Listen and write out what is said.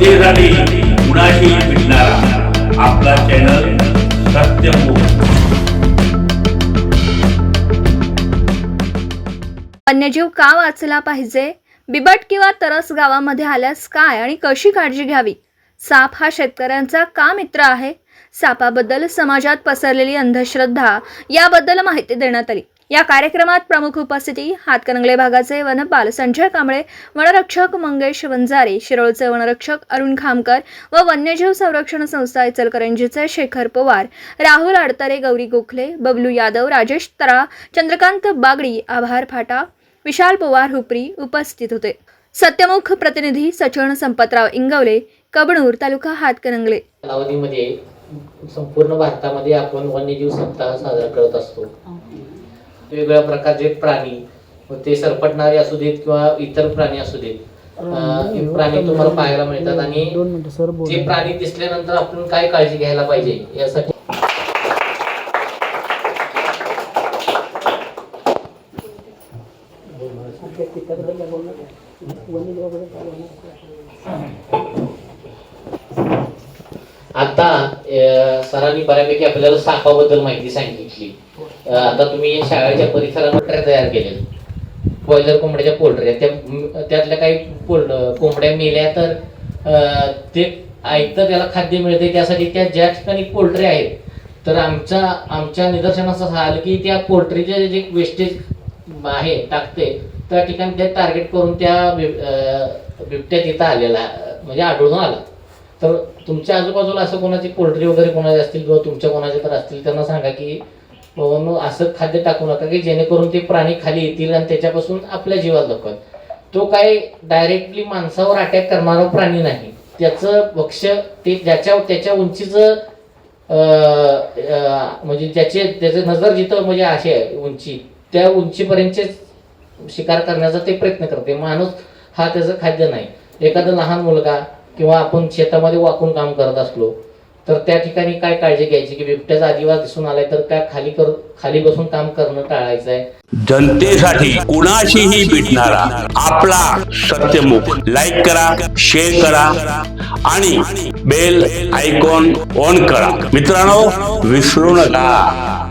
जनतेसाठी कुणाशी भेटणारा आपला चॅनल सत्यमुख वन्यजीव का वाचला पाहिजे? बिबट किंवा तरस गावामध्ये आल्यास काय आणि कशी काळजी घ्यावी? साप हा शेतकऱ्यांचा का मित्र आहे? सापाबद्दल समाजात पसरलेली अंधश्रद्धा याबद्दल माहिती देण्यात आली. या कार्यक्रमात प्रमुख उपस्थिती हातकणंगले भागाचे वनपाल संजय कांबळे वनरक्षक मंगेश वंजारे शिरोळचे वनरक्षक अरुण खामकर व वन्यजीव संरक्षण संस्था इचलकरंजीचे शेखर पवार राहुल आडतरे गौरी गोखले बबलू यादव राजेश तरा चंद्रकांत बागडी आभार फाटा विशाल पवार हुपरी उपस्थित होते. सत्यमुख प्रतिनिधी सचन संपतराव इंगवले कबणूर तालुका हातकणंगले. कालावधीमध्ये संपूर्ण भारतामध्ये आपण वन्यजीव सप्ताह साजरा करत असतो. वेगवेगळ्या प्रकारचे प्राणी ते सरपटणारे असू देत किंवा इतर प्राणी असू देत. अं, हे प्राणी तुम्हाला पाहायला मिळतात आणि ते प्राणी दिसल्यानंतर आपण काय काळजी घ्यायला पाहिजे यासाठी? आता सरांनी बऱ्यापैकी आपल्याला सापाबद्दल माहिती सांगितली. आता तुम्ही शाळेच्या परिसरामध्ये तयार केले बॉयलर कोंबड्याच्या पोल्ट्री त्या त्यातल्या काही पोल कोंबड्या मेल्या तर ते ऐकतं त्याला खाद्य मिळते त्यासाठी त्या ज्या ठिकाणी पोल्ट्री आहेत तर आमच्या आमच्या निदर्शनास असं आलं की त्या पोल्ट्रीचे जे वेस्टेज आहे टाकते त्या ठिकाणी ते टार्गेट करून त्या बिबट्या तिथं आलेला म्हणजे आढळून आला. तर तुमच्या आजूबाजूला असं कोणाची पोल्ट्री वगैरे कोणाचे असतील किंवा तुमच्या कोणाचे तर असतील त्यांना सांगा की बाबांनो असं खाद्य टाकू नका की जेणेकरून ते प्राणी खाली येतील आणि त्याच्यापासून आपल्या जीवाला धोका. तो काय डायरेक्टली माणसावर अटॅक करणारा प्राणी नाही. त्याचं भक्ष्य ते ज्याच्या त्याच्या उंचीचं म्हणजे त्याचे त्याचे नजर जिथं म्हणजे अशी आहे उंची त्या उंचीपर्यंतचे शिकार करण्याचा ते प्रयत्न करते. माणूस हा त्याचं खाद्य नाही. एखादा लहान मुलगा किंवा आपण शेतामध्ये वाकून काम करत असलो तर त्या ठिकाणी काय काळजी घ्यायची की बिबट्याचा आदिवास दिसून आलाय तर त्या खाली कर खाली बसून काम करणं टाळायचं आहे जनतेसाठी कुणाशीही भेटणारा आपला सत्यमुख लाईक करा शेअर करा आणि बेल आयकॉन ऑन करा. मित्रांनो विसरू नका.